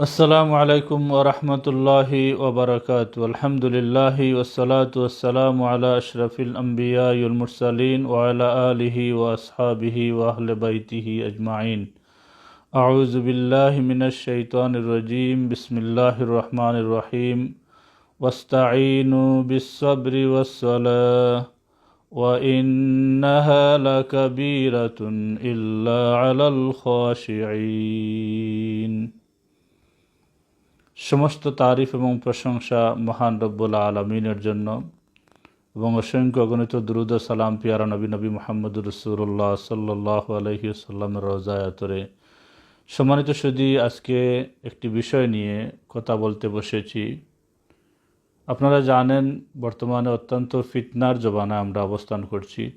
السلام عليكم ورحمة الله وبركاته. والحمد لله والصلاة والسلام على أشرف الأنبياء والمرسلين وعلى آله وأصحابه وأهل بيته أجمعين. أعوذ بالله من الشيطان الرجيم. بسم الله الرحمن الرحيم. واستعينوا بالصبر والصلاة وإنها لكبيرة إلا على الخاشعين. সমস্ত তারিফ এবং প্রশংসা মহান রব্বুল আলমিনের জন্য এবং অসংখ্য গণিত দ্রুদ সালাম পিয়ারা নবী নবী মোহাম্মদ রসুল্লাহ সাল্লাহ আলহি সাল্লামের রোজায়াতরে সম্মানিত সুদী আজকে একটি বিষয় নিয়ে কথা বলতে বসেছি। আপনারা জানেন, বর্তমানে অত্যন্ত ফিতনার জবানে আমরা অবস্থান করছি।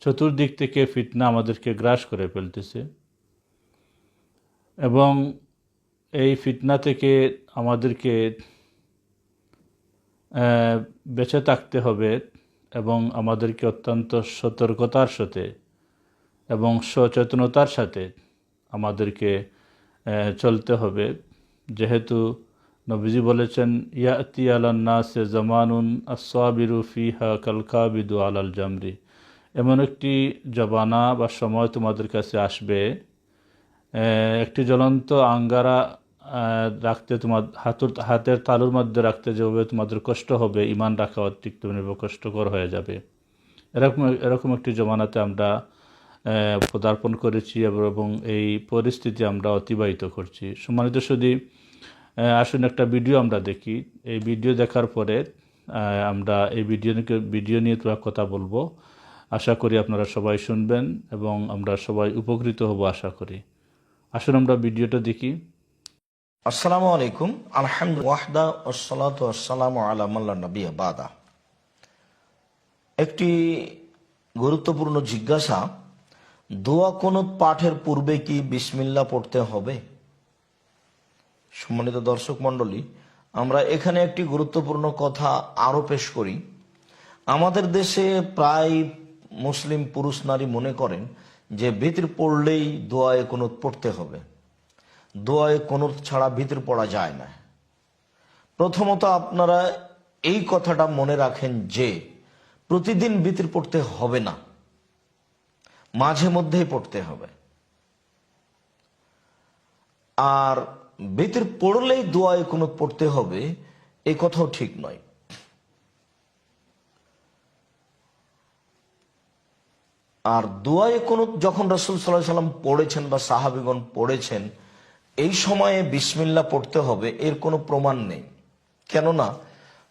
চতুর্দিক থেকে ফিতনা আমাদেরকে গ্রাস করে ফেলতেছে। এবং এই ফিতনা থেকে আমাদেরকে বেঁচে থাকতে হবে এবং আমাদেরকে অত্যন্ত সতর্কতার সাথে এবং সচেতনতার সাথে আমাদেরকে চলতে হবে। যেহেতু নবীজি বলেছেন, ইয়াতি আলান্না সে জামানুন আসাবিরু ফিহা কালকাবিদু আলাল জামরি। এমন একটি জবানা বা সময় তোমাদের কাছে আসবে একটি জ্বলন্ত আঙ্গারা রাখতে তোমার হাতুর, হাতের তালুর মধ্যে রাখতে যেভাবে তোমাদের কষ্ট হবে, ইমান রাখা তেমনিভাবে কষ্টকর হয়ে যাবে। এরকম এরকম একটি জমানাতে আমরা পদার্পণ করেছি এবং এই পরিস্থিতি আমরা অতিবাহিত করছি। সম্মানিত শুধু আসুন একটা ভিডিও আমরা দেখি। এই ভিডিও দেখার পরে আমরা এই ভিডিও ভিডিও নিয়ে তোরা কথা বলব। আশা করি আপনারা সবাই শুনবেন এবং আমরা সবাই উপকৃত হব, আশা করি। আসুন আমরা ভিডিওটা দেখি। আসসালামু আলাইকুম। আলহামদুলিল্লাহ ওয়াহদা ওয়াসসালাতু ওয়াসসালামু আলা মাল্লা নবী বাদা। একটি গুরুত্বপূর্ণ জিজ্ঞাসা, দোয়া কোন পাঠের পূর্বে কি বিসমিল্লা পড়তে হবে? সম্মানিত দর্শক মণ্ডলী, আমরা এখানে একটি গুরুত্বপূর্ণ কথা আরও পেশ করি। আমাদের দেশে প্রায় মুসলিম পুরুষ নারী মনে করেন যে ভিতর পড়লেই দোয়ায় কোনো পড়তে হবে। দোয়ায় কোনো ছাড়া ভিতর পড়া যায় না। প্রথমত আপনারা এই কথাটা মনে রাখেন যে, প্রতিদিন ভিতর পড়তে হবে না। মাঝে মধ্যেই পড়তে হবে। আর ভিতর পড়লেই দোয়ায় কোনো পড়তে হবে এই কথাও ঠিক নয়। আর দোয়ায় কোনো, যখন রসুল সাল্লাহ সাল্লাম পড়েছেন বা সাহাবিগণ পড়েছেন এই সময়ে বিসমিল্লা পড়তে হবে, এর কোনো প্রমাণ নেই। কেননা,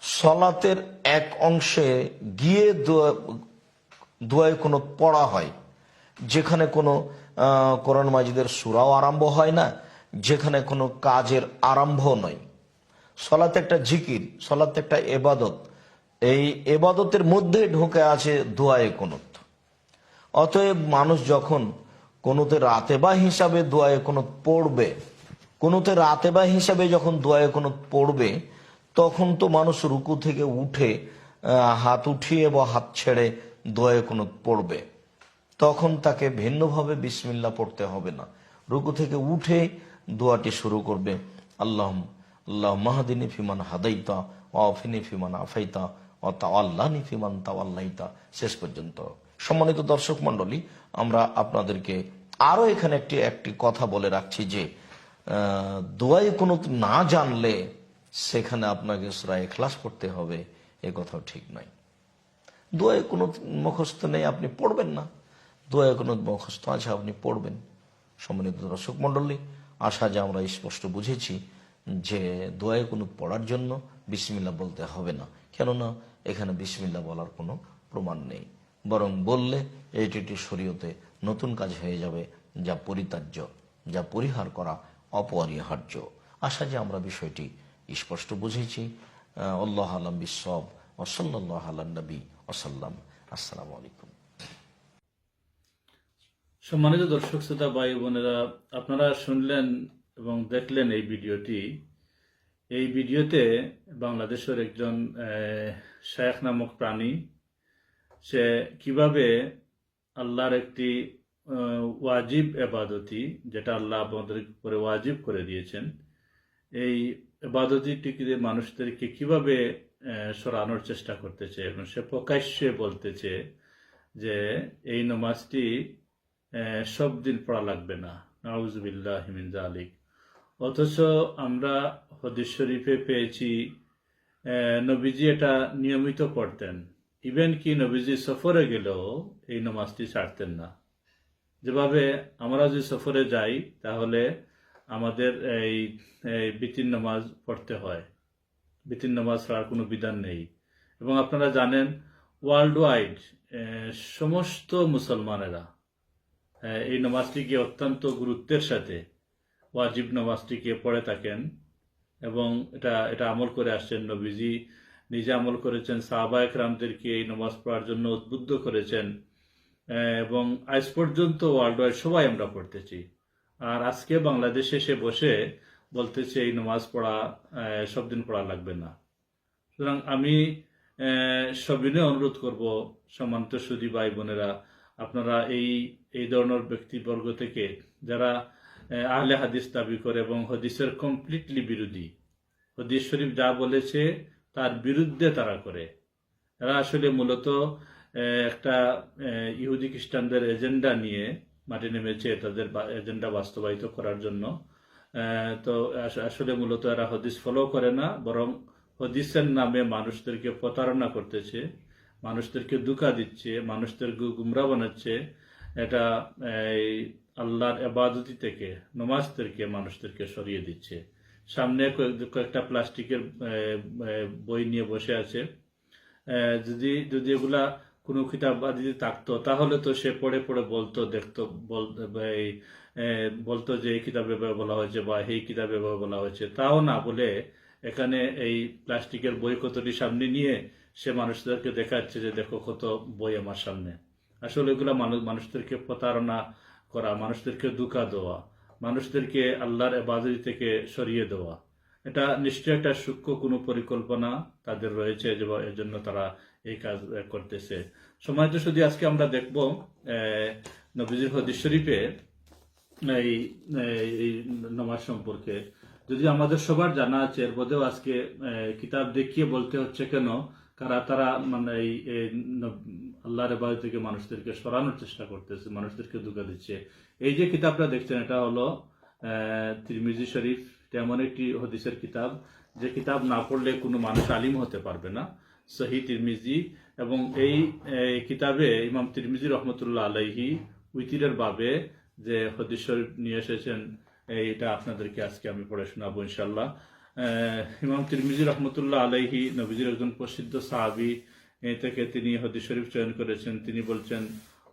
সলাতের এক অংশে গিয়ে দোয়া- দোয়ায় কোনো পড়া হয়, যেখানে কোনো কোরআন মাজিদের সুরাও আরম্ভ হয় না, যেখানে কোনো কাজের আরম্ভ নয়। সলাতে একটা জিকির, সলাতে একটা এবাদত, এই এবাদতের মধ্যে ঢুকে আছে দোয়ায়ে কোনত। অতএব মানুষ যখন কোনোতে রাতে বা হিসাবে দোয়ায়ে কোনো পড়বে কোনোতে রাতেবা হিসাবে যখন দোয়ায়ে কোনো পড়বে, তখন তো মানুষ রুকু থেকে উঠে হাত উঠিয়ে বা হাত ছেড়ে দোয়ায়ে কোনো পড়বে। তখন তাকে ভিন্নভাবে বিসমিল্লা পড়তে হবে না। রুকু থেকে উঠে দোয়াটি শুরু করবে, আল্লাহ আল্লাহ মাহাদিনী ফিমান হাদাইতা অফিনি ফিমান আফাইতা ও তাওয়াল্লানি ফিমান তাওয়াল্লাইতা। শেষ পর্যন্ত। সম্মানিত দর্শক মন্ডলী আমরা আপনাদেরকে আরও এখানে একটি একটি কথা বলে রাখছি যে দোয়ায় কোনো না জানলে সেখানে আপনাকে সুরায় ক্লাস করতে হবে, এ কথাও ঠিক নয়। দোয়ায় কোনো মুখস্থ নেই, আপনি পড়বেন না। দোয়ায় কোনো মুখস্থ আছে, আপনি পড়বেন। সম্মানিত দর্শক মন্ডলী আশা যে আমরা স্পষ্ট বুঝেছি যে দোয়ায় কোনো পড়ার জন্য বিসমিল্লা বলতে হবে না। কেননা এখানে বিসমিল্লা বলার কোনো প্রমাণ নেই। বরং বললে এটি শরীয়তে নতুন কাজ হয়ে যাবে, যা পরিত্যাজ্য, যা পরিহার করা অপরিহার্য। আশা যে আমরা বিষয়টি স্পষ্ট বুঝেছি। আল্লাহ আলম বিসব ওসল্লাহ আল্লাহ নবী ওসাল্লাম আসসালামু আলাইকুম। সম্মানিত দর্শক, শ্রোতা, ভাই বোনেরা, আপনারা শুনলেন এবং দেখলেন এই ভিডিওটি। এই ভিডিওতে বাংলাদেশের একজন শায়েখ নামক প্রাণী, সে কীভাবে আল্লাহর একটি ওয়াজিব এবাদতি, যেটা আল্লাহ আমাদের উপরে ওয়াজিব করে দিয়েছেন, এই বাদতিটিকে মানুষদেরকে কীভাবে সরানোর চেষ্টা করতেছে? এবং সে প্রকাশ্যে বলতেছে যে, এই নমাজটি সব দিন পড়া লাগবে না। নাউজুবিল্লাহ হিমিন জালিক অথচ আমরা হদিস শরীফে পেয়েছি নবীজি এটা নিয়মিত পড়তেন। ইভেন কি নবীজি সফরে গেলেও এই নমাজটি ছাড়তেন না। যেভাবে আমরা যদি সফরে যাই, তাহলে আমাদের এই বিতিন নামাজ পড়তে হয়। বিতিন নামাজ ছাড়ার কোনো বিধান নেই। এবং আপনারা জানেন ওয়ার্ল্ড ওয়াইড সমস্ত মুসলমানেরা এই নামাজটিকে অত্যন্ত গুরুত্বের সাথে ওয়াজিব নামাজটিকে পড়ে থাকেন এবং এটা এটা আমল করে আসছেন নবীজি। নিজে আমল করেছেন সাহাবা একরামদেরকে এই নামাজ পড়ার জন্য উদ্বুদ্ধ করেছেন। এবং আজ পর্যন্ত ওয়ার্ল্ড ওয়াইড সবাই আমরা পড়তেছি। আর আজকে বাংলাদেশে এসে বসে বলতেছে, এই নামাজ পড়া সব দিন পড়া লাগবে না। সুতরাং আমি সবিনয় অনুরোধ করব, সম্মানিত সুদী ভাই বোনেরা, আপনারা এই এই ধরনের ব্যক্তিবর্গ থেকে যারা আহলে হাদিস দাবি করে এবং হদিসের কমপ্লিটলি বিরোধী, হদিস শরীফ যা বলেছে তার বিরুদ্ধে তারা করে। এরা আসলে মূলত একটা ইহুদি খ্রিস্টানদের এজেন্ডা নিয়ে মাটি নেমেছে তাদের এজেন্ডা বাস্তবায়িত করার জন্য। তো আস- আসলে মূলত এরা হদিস ফলো করে না, বরং হদিসের নামে মানুষদেরকে প্রতারণা করতেছে, মানুষদেরকে দুকা দিচ্ছে, মানুষদের গুমরা বানাচ্ছে। এটা, এই, আল্লাহর এবাদতি থেকে, নমাজ থেকে মানুষদেরকে সরিয়ে দিচ্ছে। সামনে কয়েক- কয়েকটা প্লাস্টিকের বই নিয়ে বসে আছে। যদি যদি এগুলা কোনো কিতাব যদি থাকতো তাহলে তো সে পড়ে পড়ে বলতো দেখতো এই, বলতো যে এই কিতাবে এভাবে বলা হয়েছে বা এই কিতাবে এভাবে বলা হয়েছে। তাও না বলে এখানে এই প্লাস্টিকের বই কতটি সামনে নিয়ে সে মানুষদেরকে দেখাচ্ছে যে দেখো কত বই আমার সামনে। আসলে এগুলা মানুষ মানুষদেরকে প্রতারণা করা মানুষদেরকে দুকা দেওয়া মানুষদেরকে আল্লাহর এবাদতি থেকে সরিয়ে দেওয়া। এটা নিশ্চয় একটা সূক্ষ্ম কোনো পরিকল্পনা তাদের রয়েছে যে এর জন্য তারা এই কাজ করতেছে। সময়ত শুধু আজকে আমরা দেখব নবীজির হদিস শরীফে, এই নামাজ সম্পর্কে। যদি আমাদের সবার জানা আছে, এর মধ্যেও আজকে কিতাব দেখিয়ে বলতে হচ্ছে কেন? কারা তারা মানে এই আল্লাহর বাড়ি থেকে মানুষদেরকে সরানোর চেষ্টা করতেছে, মানুষদেরকে দুঃখা দিচ্ছে। এই যে কিতাবটা দেখছেন, এটা হলো তিরমিজি শরীফ। তেমন একটি হদিসের কিতাব। যে কিতাব না পড়লে কোনো মানুষ আলিম হতে পারবে না। সহি তিরমিজি এবং এই কিতাবে ইমাম তিরমিজি রহমতুল্লাহ আলাইহি উইতিরের বাবে যে হদিস শরীফ নিয়ে এসেছেন এটা আপনাদেরকে আজকে আমি পড়ে শোনাবো ইনশাল্লাহ ইমাম তিরমিজি রহমতুল্লাহ আলাইহি নবীজির একজন প্রসিদ্ধ সাহাবি থেকে তিনি হদিশ শরীফ চয়ন করেছেন। তিনি বলছেন,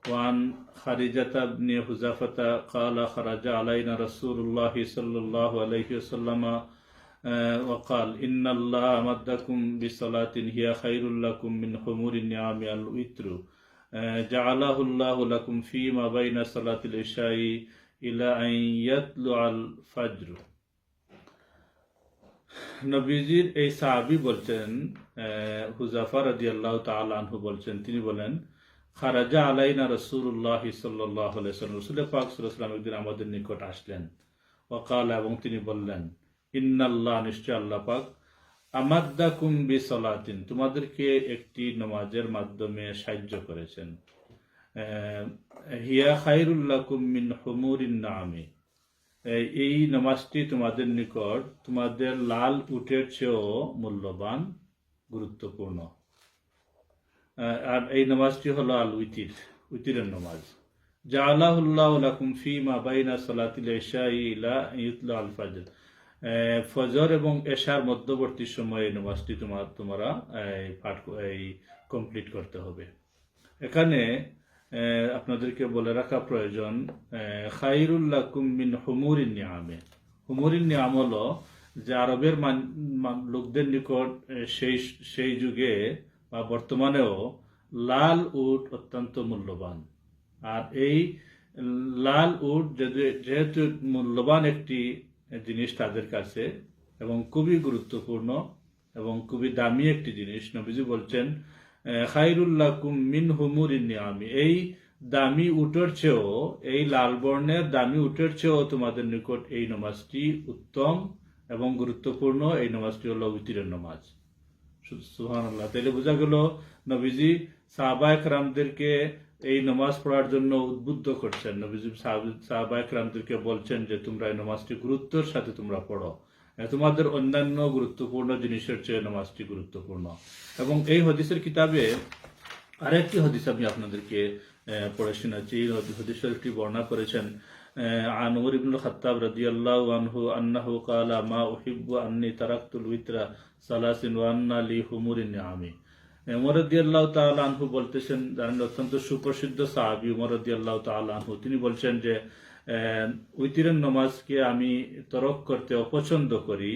ওয়ান খারিজাতা নিয়ে হুজাফাতা কালা খারাজা আলাইনা রাসূলুল্লাহ সাল্লাহ আলাইহি সাল্লামা وقال إن الله أمدكم بصلاة هي خير لكم من حمور النعام الوتر آه، جعله الله لكم فيما بين صلاة العشاء إلى أن يطلع الفجر নবীজির এই সাহাবি বলছেন আহ, হুজাফা রাজি আল্লাহ তালহু বলছেন তিনি বলেন খারাজা আলাইনা রসুল্লাহ সাল্লাহ রসুল পাক সাল্লাম একদিন আমাদের নিকট আসলেন ওকাল এবং তিনি বললেন ইন্নাল্লাহ, নিশ্চয় আল্লাহ পাক আমাদ্দা কুম্বি সলাতিন তোমাদেরকে একটি নমাজের মাধ্যমে সাহায্য করেছেন। হিয়া খাইরুল্লাহ কুমিন হুমুরিন নামে। এই- নামাজটি তোমাদের নিকট, তোমাদের লাল উটের চেয়েও মূল্যবান, গুরুত্বপূর্ণ। আর এই নামাজটি হলো আল উইতির, উইতিরের নামাজ। জাআলাহুল্লাহু লাকুম ফি মা বাইনা সালাতিল ইশাই ইলা ইউতলা আল ফজর। ফজর এবং এশার মধ্যবর্তী সময়ে নামাজটি তোমার, তোমরা পাঠ এই কমপ্লিট করতে হবে। এখানে আপনাদেরকে বলে রাখা প্রয়োজন খাইরুল্লাহ কুমিন হুমুরিন নিয়ামে হুমুরিন নিয়াম হলো যে আরবের লোকদের নিকট সেই সেই যুগে বা বর্তমানেও লাল উট অত্যন্ত মূল্যবান। আর এই লাল উট যেহেতু মূল্যবান একটি জিনিস তাদের কাছে এবং খুবই গুরুত্বপূর্ণ এবং খুবই দামি একটি জিনিস। নবীজি বলছেন খাইরুল্লাহ কুম মিন হুমুরিন নিয়ামি। এই দামি উটের চেয়েও, এই লাল বর্ণের দামি উটের চেয়েও তোমাদের নিকট এই নমাজটি উত্তম এবং গুরুত্বপূর্ণ। এই নামাজটি হল উতিরের নামাজ। সুহান আল্লাহ তাহলে বোঝা গেল, নবীজি সাহবায়ক রামদেরকে এই নামাজ পড়ার জন্য উদ্বুদ্ধ করছেন। নবীজি সাহবায়ক রামদেরকে বলছেন যে, তোমরা এই নামাজটি গুরুত্বের সাথে তোমরা পড়ো। তোমাদের অন্যান্য গুরুত্বপূর্ণ জিনিসের চেয়ে নামাজটি গুরুত্বপূর্ণ। এবং এই হদিসের কিতাবে আরেকটি হদিস আমি আপনাদেরকে পড়ে শোনাচ্ছি। এই হদিস শরীফটি বর্ণনা করেছেন খাত্তাব রাদিয়াল্লাহু আনহু আন্নাহু ক্বালা মা উহিব্বু আন্নী তারাকতুল উইতরা সালাসিন ওয়া আন্না লি হুমুরিন নিআমি উমর রাদিয়াল্লাহু আনহু বলতেছেন, জানেন, অত্যন্ত সুপ্রসিদ্ধ সাহাবী উমর রাদিয়াল্লাহু আনহু। তিনি বলছেন যে উইতিরের নামাজকে আমি তরক করতে অপছন্দ করি,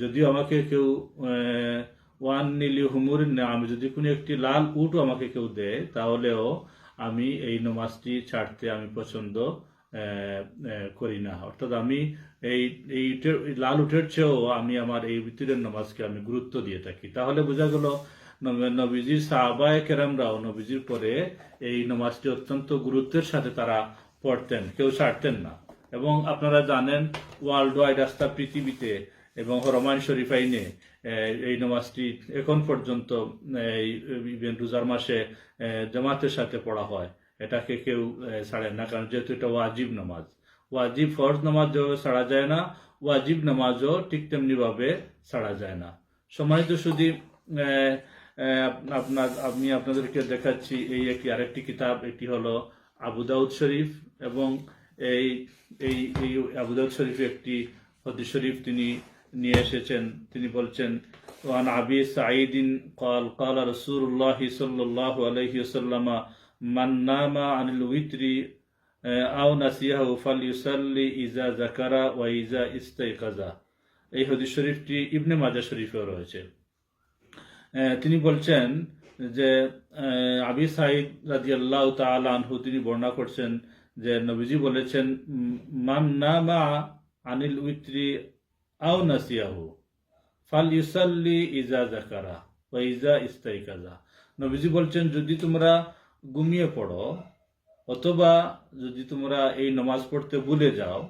যদিও আমাকে কেউ ওয়ান নীলি হুমুর আমি যদি কোনো একটি লাল উট আমাকে কেউ দেয়, তাহলেও আমি এই নমাজটি ছাড়তে আমি পছন্দ করি না। অর্থাৎ আমি এই এই লাল উঠের চেয়েও আমি আমার এই ভিতরের নমাজকে আমি গুরুত্ব দিয়ে থাকি। তাহলে বোঝা গেল নবীজির সাহাবায় কেরামরাও নবীজির পরে এই নমাজটি অত্যন্ত গুরুত্বের সাথে তারা পড়তেন কেউ ছাড়তেন না। এবং আপনারা জানেন ওয়ার্ল্ড ওয়াইড রাস্তা পৃথিবীতে এবং হরমান শরীফাইনে আহ, এই নামাজটি এখন পর্যন্ত রোজার মাসে জামাতের সাথে পড়া হয়। এটাকে কেউ ছাড়েন না কারণ যেহেতু এটা ওয়াজিব নামাজ। ওয়াজিব ফরজ নামাজ ছাড়া যায় না ওয়াজিব নামাজও ঠিক তেমনি ভাবে ছাড়া যায় না। সম্মানিত শুধু আপনার আমি আপনাদেরকে দেখাচ্ছি এই একটি আরেকটি কিতাব এটি হলো আবু দাউদ শরীফ এবং এই এই এই আবু দাউদ শরীফ একটি হদিস শরীফ তিনি নিয়ে এসেছেন তিনি বলছেন ওয়ান আবি সাঈদিন قال قال رسول الله صلى الله عليه وسلم من نام عن الوتر আও নাসিয়াহু ফালইউসাল্লি ইজা যাকারা ওয়া ইজা ইস্তাইকাজা এই হদিস শরীফটি ইবনে মাজা শরীফেও রয়েছে আহ, তিনি বলছেন যে আবি সাইদ রাদিয়াল্লাহু তাআলা আনহু, তিনি বর্ণনা করছেন যে, নবীজি বলেছেন, মান নামা আনিল উইত্রি আও নাসিয়াহু, ফাল ইউসাল্লি ইজা জাকারা বা ইজা ইস্তাইকাজা। নবীজি বলছেন, যদি তোমরা ঘুমিয়ে পড়ো, অথবা যদি তোমরা এই নমাজ পড়তে ভুলে যাও,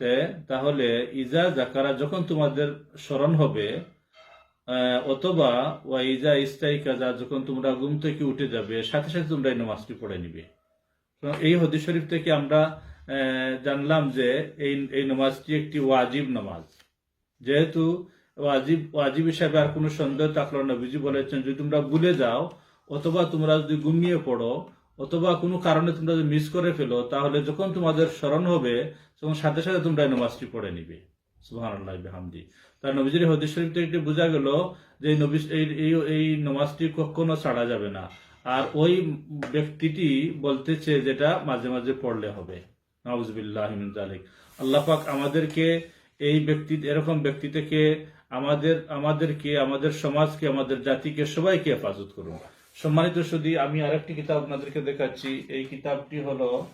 তে তাহলে ইজা জাকারা যখন তোমাদের স্মরণ হবে অথবা ওয়া ইজা ইস্তাইকাজা যখন তোমরা ঘুম থেকে উঠে যাবে, সাথে সাথে তোমরা এই নামাজটি পড়ে নিবে। এই হদিস শরীফ থেকে আমরা জানলাম যে এই এই নামাজটি একটি ওয়াজিব নামাজ। যেহেতু ওয়াজিব ওয়াজিব হিসাবে আর কোনো সন্দেহ থাকল না বিজি বলেছেন, যদি তোমরা ভুলে যাও, অথবা তোমরা যদি ঘুমিয়ে পড়ো, অথবা কোনো কারণে তোমরা যদি মিস করে ফেলো, তাহলে যখন তোমাদের স্মরণ হবে, তখন সাথে সাথে তোমরা এই নামাজটি পড়ে নিবে। সুহান আল্লাহ থেকে বোঝা গেল যে নবী, এই, এই- নামাজটি কখনো ছাড়া যাবে না। আর ওই ব্যক্তিটি বলতেছে যেটা মাঝে মাঝে পড়লে হবে। নওয়াজবিল্লাহ জালিক আল্লাহ আমাদেরকে এই ব্যক্তি, এরকম ব্যক্তি থেকে আমাদের, আমাদেরকে, আমাদের সমাজকে, আমাদের জাতিকে সবাইকে হেফাজত করুন। সম্মানিত শুধু আমি আরেকটি কিতাব আপনাদেরকে দেখাচ্ছি। এই কিতাবটি হলো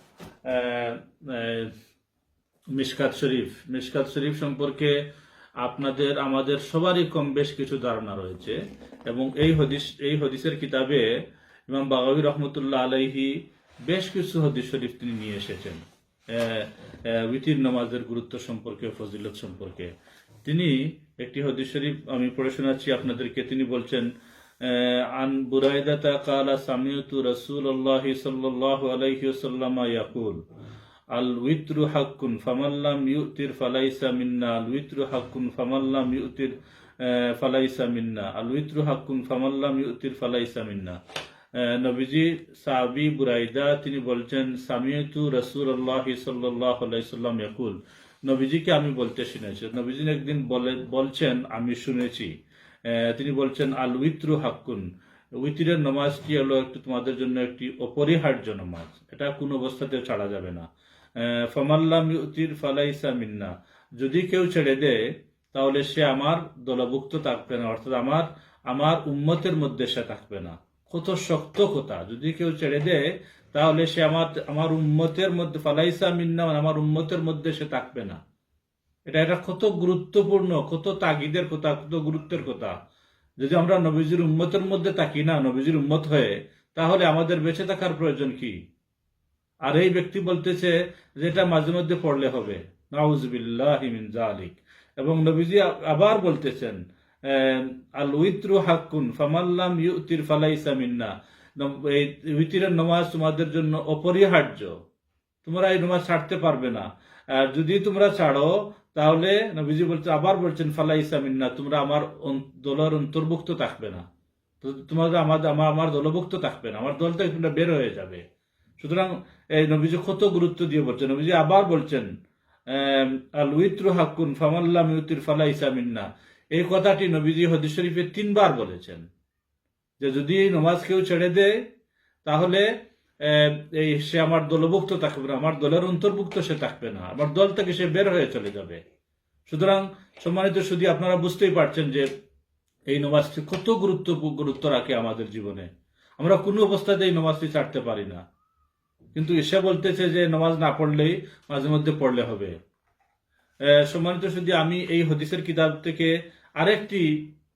মিশকাত শরীফ। মিশকাত শরীফ সম্পর্কে আপনাদের আমাদের সবারই কম বেশ কিছু ধারণা রয়েছে এবং এই হদিস এই হদিসের কিতাবে ইমাম বাগাবি রহমতুল্লাহ আলাইহি বেশ কিছু হদিস শরীফ তিনি নিয়ে এসেছেন। উইতির নামাজের গুরুত্ব সম্পর্কে ফজিলত সম্পর্কে। তিনি একটি হদিস শরীফ আমি পড়ে শোনাচ্ছি আপনাদেরকে। তিনি বলছেন আহ, আন বুরাইদাতা কালা সামিউতু রাসূলুল্লাহি সাল্লাল্লাহু আলাইহি ওয়াসাল্লাম ইয়াকুল। আল উইত্রু হাক্কুন ফামাল্লাম ইউতির ফালাইসা মিন্না, আল উইত্রু হাক্কুন ফামাল্লাম ইউতির ফালাইসা মিন্না, আল উইত্রু হাক্কুন ফামাল্লাম ইউতির ফালাইসা মিন্না। নবীজি সাবি বুরাইদা, তিনি বলছেন, সামিয়তু রসুল্লাহ সাল্লাহ আলাইসাল্লাম ইয়াকুল। নবীজিকে আমি বলতে শুনেছি। নবীজি একদিন বলে, বলছেন, আমি শুনেছি। তিনি বলছেন, আল উইত্রু হাক্কুন। উইতিরের নামাজটি হলো? একটু তোমাদের জন্য একটি অপরিহার্য নমাজ। এটা কোন অবস্থাতে ছাড়া যাবে না। ফামাল্লাম ইউতির ফালাইসা মিন্না। যদি কেউ ছেড়ে দেয়, তাহলে সে আমার দলভুক্ত থাকবে না, অর্থাৎ আমার আমার উম্মতের মধ্যে সে থাকবে না। কত শক্ত কথা। যদি কেউ ছেড়ে দেয়, তাহলে সে আমার আমার উম্মতের মধ্যে, ফালাইসা মিন্না মানে আমার উম্মতের মধ্যে সে থাকবে না। এটা এটা কত গুরুত্বপূর্ণ, কত তাগিদের কথা, কত গুরুত্বের কথা। যদি আমরা নবীজির উম্মতের মধ্যে থাকি না, নবীজির উম্মত হয়ে, তাহলে আমাদের বেঁচে থাকার প্রয়োজন কি? আর এই ব্যক্তি বলতেছে যে এটা মাঝে মধ্যে পড়লে হবে। নাউজবিল্লাহ মিন জালিক এবং নবীজি আবার বলতেছেন আল উইত্রু হাক্কুন ফামাল্লাম ইউতির ফালাইসা মিন্না। এই উইতিরের নমাজ তোমাদের জন্য অপরিহার্য। তোমরা এই নমাজ ছাড়তে পারবে না। আর যদি তোমরা ছাড়ো, তাহলে নবীজি বলছে, আবার বলছেন, ফালাইসা মিন্না, তোমরা আমার দলের অন্তর্ভুক্ত থাকবে না। তো তোমাদের আমার আমার আমার দলভুক্ত থাকবে না। আমার দল থেকে তোমরা বের হয়ে যাবে। সুতরাং এই নবীজি কত গুরুত্ব দিয়ে বলছেন? নবীজি আবার বলছেন আল উইত্রু হাক্কুন ফামাল্লাম ইউতির ফালা ইসামিন্না এই কথাটি নবীজি হদিস শরীফে তিনবার বলেছেন। যে যদি নমাজ কেউ ছেড়ে দেয় তাহলে এই সে আমার দলভুক্ত থাকবে না, আমার দলের অন্তর্ভুক্ত সে থাকবে না, আমার দল থেকে সে বের হয়ে চলে যাবে। সুতরাং, সম্মানিত শুধু আপনারা বুঝতেই পারছেন যে এই নমাজটি কত গুরুত্ব গুরুত্ব রাখে আমাদের জীবনে। আমরা কোনো অবস্থাতে এই নমাজটি ছাড়তে পারি না। কিন্তু সে বলতেছে যে নমাজ না পড়লেই মাঝে মধ্যে পড়লে হবে। সম্মানিত শুধু আমি এই হদিসের কিতাব থেকে আরেকটি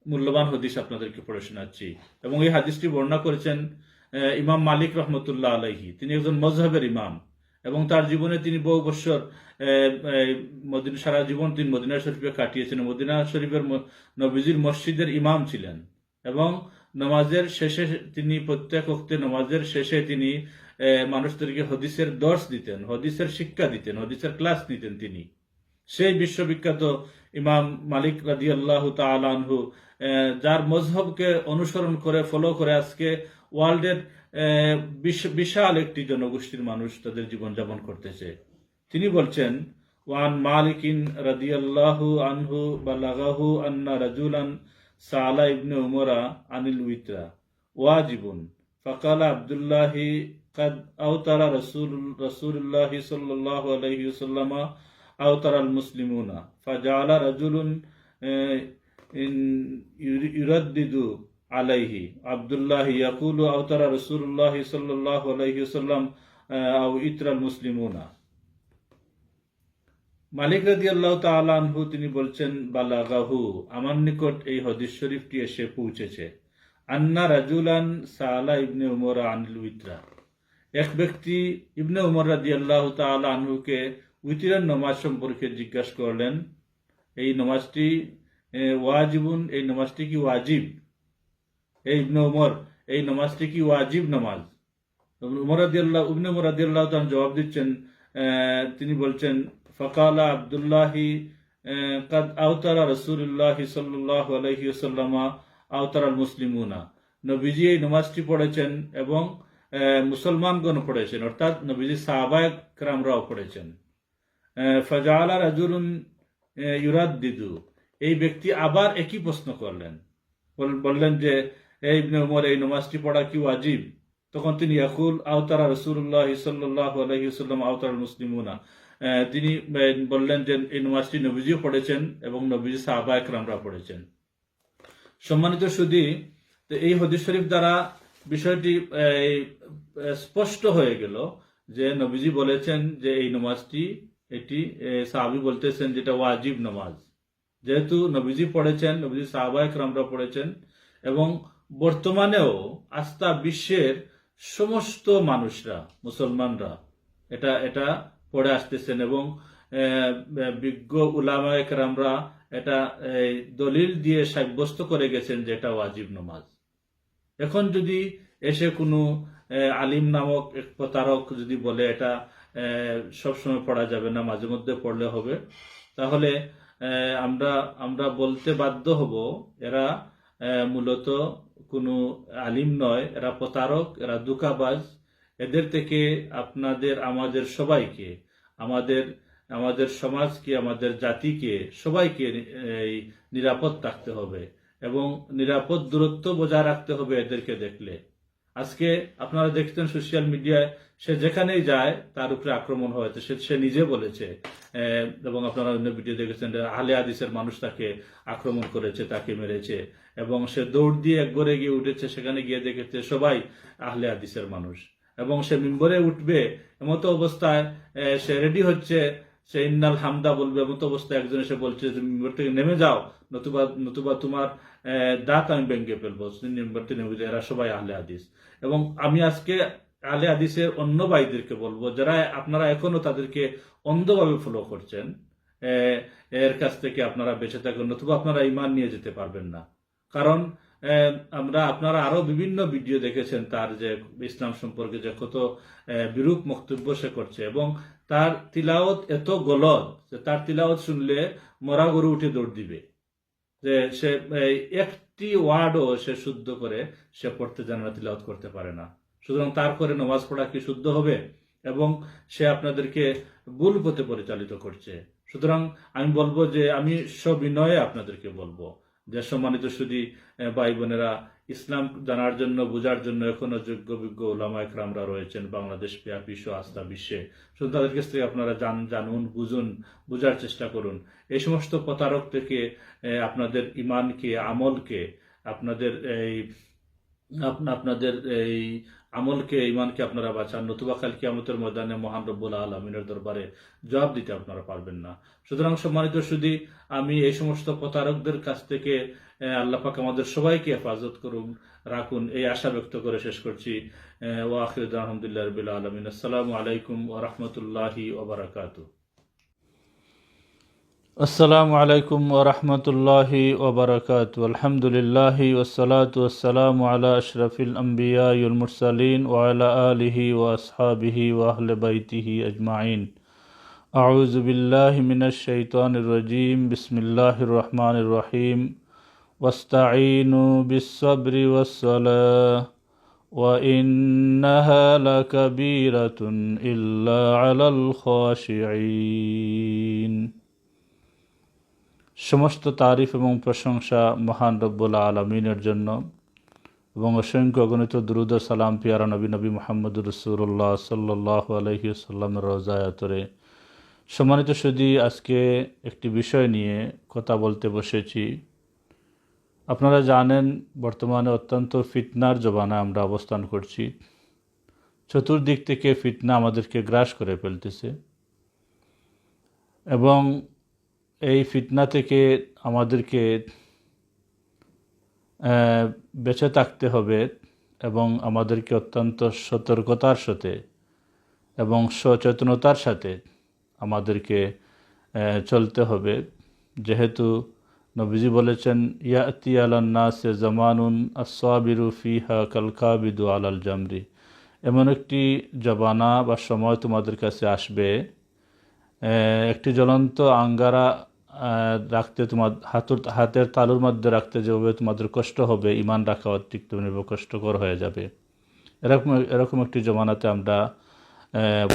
মূল্যবান হদিস আপনাদেরকে পড়ে শোনাচ্ছি এবং এই হাদিসটি বর্ণনা করেছেন ইমাম মালিক রহমতুল্লাহ আলাইহি। তিনি একজন মজহবের ইমাম এবং তার জীবনে তিনি বহু বছর মদিনা, সারা জীবন তিনি মদিনা শরীফে কাটিয়েছেন। মদিনা শরীফের নবীজির মসজিদের ইমাম ছিলেন এবং নামাজের শেষে তিনি প্রত্যেক অক্তে নামাজের শেষে তিনি মানুষদেরকে হদিসের দর্শ দিতেন, হদিসের শিক্ষা দিতেন, হদিসের ক্লাস নিতেন তিনি। সেই বিশ্ববিখ্যাত ইমাম মালিক রাজি আল্লাহ তালানহু যার মজহবকে অনুসরণ করে ফলো করে আজকে ওয়ার্ল্ডের বিশাল একটি জনগোষ্ঠীর মানুষ তাদের জীবনযাপন করতেছে। তিনি বলছেন, ওয়ান মালিকিন রাজি আল্লাহ আনহু বা লাগাহু আন্না রাজুলান সাহ ইবনে উমরা আনিল উইত্রা জীবন ফাকাল আবদুল্লাহি قد أوتر رسول رسول الله صلى الله عليه وسلم أوتر المسلمون فجعل رجل آه، إن يردد عليه عبد الله يقول أوتر رسول الله صلى الله عليه وسلم آه، أو إتر المسلمون মালিক রাজি আল্লাহ তালানহু তিনি বলছেন বালাগাহু আমার নিকট এই হদিস শরীফটি এসে পৌঁছেছে আন্না রাজুলান সালা ইবনে উমর আনিল উইত্রা এক ব্যক্তি ইবনে উমর রাজি আল্লাহ তালা আনহুকে উইতিরের নমাজ সম্পর্কে জিজ্ঞাসা করলেন, এই নমাজটি ওয়াজিবুন, এই নমাজটি কি ওয়াজিব? এই ইবনে উমর, এই নমাজটি কি ওয়াজিব নমাজ? উমর রাদিয়াল্লাহ, ইবনে উমর রাদিয়াল্লাহু তাআলা জবাব দিচ্ছেন তিনি বলছেন, ফকালা আব্দুল্লাহি কাদ আওতারা রাসূলুল্লাহি সাল্লাল্লাহু আলাইহি ওয়াসাল্লাম আওতারাল মুসলিমুনা। নবীজি এই নমাজটি পড়েছেন এবং মুসলমানগণ পড়েছেন, অর্থাৎ নবীজি সাহাবায় ক্রামরাও পড়েছেন। ফজালা ইউরাত দিদু এই ব্যক্তি আবার একই প্রশ্ন করলেন। বললেন যে এই উমর, এই নমাজটি পড়া কি ওয়াজিব? তখন তিনি, ইয়াকুল আওতারা রসুল্লাহ ইসল্লাহ আলহিউসাল্লাম আওতার মুসলিমুনা। তিনি বললেন যে, এই নমাজটি নবীজিও পড়েছেন এবং নবীজি সাহাবা একরামরা পড়েছেন। সম্মানিত সুদী তো এই হদিস শরীফ দ্বারা বিষয়টি স্পষ্ট হয়ে গেল যে নবীজি বলেছেন যে এই নমাজটি, এটি সাহাবি বলতেছেন যেটা ওয়াজিব নমাজ। যেহেতু নবীজি পড়েছেন, নবীজি সাহাবা একরামরা পড়েছেন, এবং বর্তমানেও আস্থা বিশ্বের সমস্ত মানুষরা, মুসলমানরা এটা এটা পড়ে আসতেছেন এবং বিজ্ঞ উলামা একরামরা এটা দলিল দিয়ে সাব্যস্ত করে গেছেন যে এটা ওয়াজিব নমাজ। এখন যদি এসে কোনো আলিম নামক এক প্রতারক যদি বলে এটা সবসময় পড়া যাবে না, মাঝে মধ্যে পড়লে হবে, তাহলে আমরা আমরা বলতে বাধ্য হব, এরা মূলত কোনো আলিম নয়, এরা প্রতারক, এরা দুকাবাজ এদের থেকে আপনাদের, আমাদের সবাইকে, আমাদের আমাদের সমাজকে, আমাদের জাতিকে সবাইকে এই নিরাপদ থাকতে হবে। এবং নিরাপদ দূরত্ব বজায় রাখতে হবে এদেরকে দেখলে। আজকে আপনারা দেখতেন সোশ্যাল মিডিয়ায়, সে যেখানেই যায়, তার উপরে আক্রমণ হয়েছে সে সে নিজে বলেছে এবং আপনারা অন্য ভিডিও দেখেছেন আহলে হাদিসের মানুষ তাকে আক্রমণ করেছে, তাকে মেরেছে, এবং সে দৌড় দিয়ে এক ঘরে গিয়ে উঠেছে, সেখানে গিয়ে দেখেছে সবাই আহলে আদিসের মানুষ। এবং সে মিম্বরে উঠবে, এমতো অবস্থায় সে রেডি হচ্ছে সে ইন্নাল হামদা বলবে, এমতো অবস্থায় একজন এসে বলছে যে মিম্বর থেকে নেমে যাও, নতুবা নতুবা তোমার দাঁত আমি ভেঙে ফেলব মিম্বর থেকে নেমে। এরা সবাই আহলে হাদিস। এবং আমি আজকে আলে হাদিসের অন্য ভাইদেরকে বলব, যারা আপনারা এখনও তাদেরকে অন্ধভাবে ফলো করছেন এর কাছ থেকে আপনারা বেঁচে থাকুন, নতুবা আপনারা ইমান নিয়ে যেতে পারবেন না। কারণ আমরা, আপনারা আরও বিভিন্ন ভিডিও দেখেছেন তার যে ইসলাম সম্পর্কে যে কত বিরূপ বক্তব্য সে করছে। এবং তার তিলাওত এত গলদ যে তার তিলাওত শুনলে মরা গরু উঠে দৌড় দিবে। যে সে একটি ওয়ার্ডও সে শুদ্ধ করে সে পড়তে জানে না তিলাওত করতে পারে না। সুতরাং তার করে নমাজ পড়া কি শুদ্ধ হবে? এবং সে আপনাদেরকে ভুল পথে পরিচালিত করছে। সুতরাং আমি বলব যে আমি সবিনয়ে আপনাদেরকে বলব যে সম্মানিত শুধু ভাই বোনেরা ইসলাম জানার জন্য, বোঝার জন্য এখনও যোগ্য, বিজ্ঞ ওলামা একরামরা রয়েছেন বাংলাদেশ ব্যাপী আস্থা বিশ্বে। শুধু তাদের কাছ থেকে আপনারা জান, জানুন, বুঝুন, বোঝার চেষ্টা করুন। এই সমস্ত প্রতারক থেকে আপনাদের ইমানকে আমলকে, আপনাদের এই আপনাদের এই আমলকে ইমানকে আপনারা বাঁচান, নতুবা কাল কিয়ামতের ময়দানে মহান রব্বুল আলমিনের দরবারে জবাব দিতে আপনারা পারবেন না। সুতরাং সম্মানিত শুধু আমি এই সমস্ত প্রতারকদের কাছ থেকে আল্লাপাক আমাদের সবাইকে হেফাজত করুন, রাখুন, এই আশা ব্যক্ত করে শেষ করছি। ও আখির আলহামদুলিল্লাহ রবিল আলমিন। আসসালামু আলাইকুম ও রহমতুল্লাহি ওবরাকাতু السلام عليكم ورحمة الله وبركاته. والحمد لله والصلاة والسلام على أشرف الأنبياء والمرسلين وعلى آله وأصحابه وأهل بيته أجمعين. أعوذ بالله من الشيطان الرجيم. بسم الله الرحمن الرحيم. واستعينوا بالصبر والصلاة وإنها لكبيرة إلا على الخاشعين. সমস্ত তারিফ এবং প্রশংসা মহান রব্বুল আলমিনের জন্য এবং অসংখ্য অগণিত দ্রুদ সালাম পিয়ারা নবী নবী মোহাম্মদ রসুল্লাহ সাল্লাহ আলহি সাল্লামের রোজায়াতরে সম্মানিত সুদী, আজকে একটি বিষয় নিয়ে কথা বলতে বসেছি। আপনারা জানেন, বর্তমানে অত্যন্ত ফিতনার জবানায় আমরা অবস্থান করছি। চতুর্দিক থেকে ফিতনা আমাদেরকে গ্রাস করে ফেলতেছে। এবং এই ফিতনা থেকে আমাদেরকে বেঁচে থাকতে হবে এবং আমাদেরকে অত্যন্ত সতর্কতার সাথে এবং সচেতনতার সাথে আমাদেরকে চলতে হবে। যেহেতু নবীজি বলেছেন, ইয়াতি আলান্না সে জামানুন আসাবিরু ফিহা কালকাবিদু আলাল জামরি। এমন একটি জবানা বা সময় তোমাদের কাছে আসবে একটি জ্বলন্ত আঙ্গারা রাখতে তোমার হাতুর হাতের তালুর মধ্যে রাখতে যেভাবে তোমাদের কষ্ট হবে ইমান রাখা তেমনিভাবে কষ্টকর হয়ে যাবে। এরকম এরকম একটি জমানাতে আমরা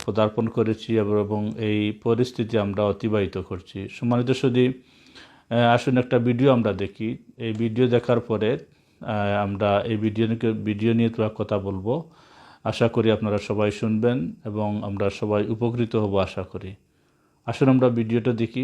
পদার্পণ করেছি এবং এই পরিস্থিতি আমরা অতিবাহিত করছি। সম্মানিত শুধু আসুন একটা ভিডিও আমরা দেখি। এই ভিডিও দেখার পরে আমরা এই ভিডিও ভিডিও নিয়ে তোরা কথা বলব। আশা করি আপনারা সবাই শুনবেন এবং আমরা সবাই উপকৃত হব, আশা করি। আসুন আমরা ভিডিওটা দেখি।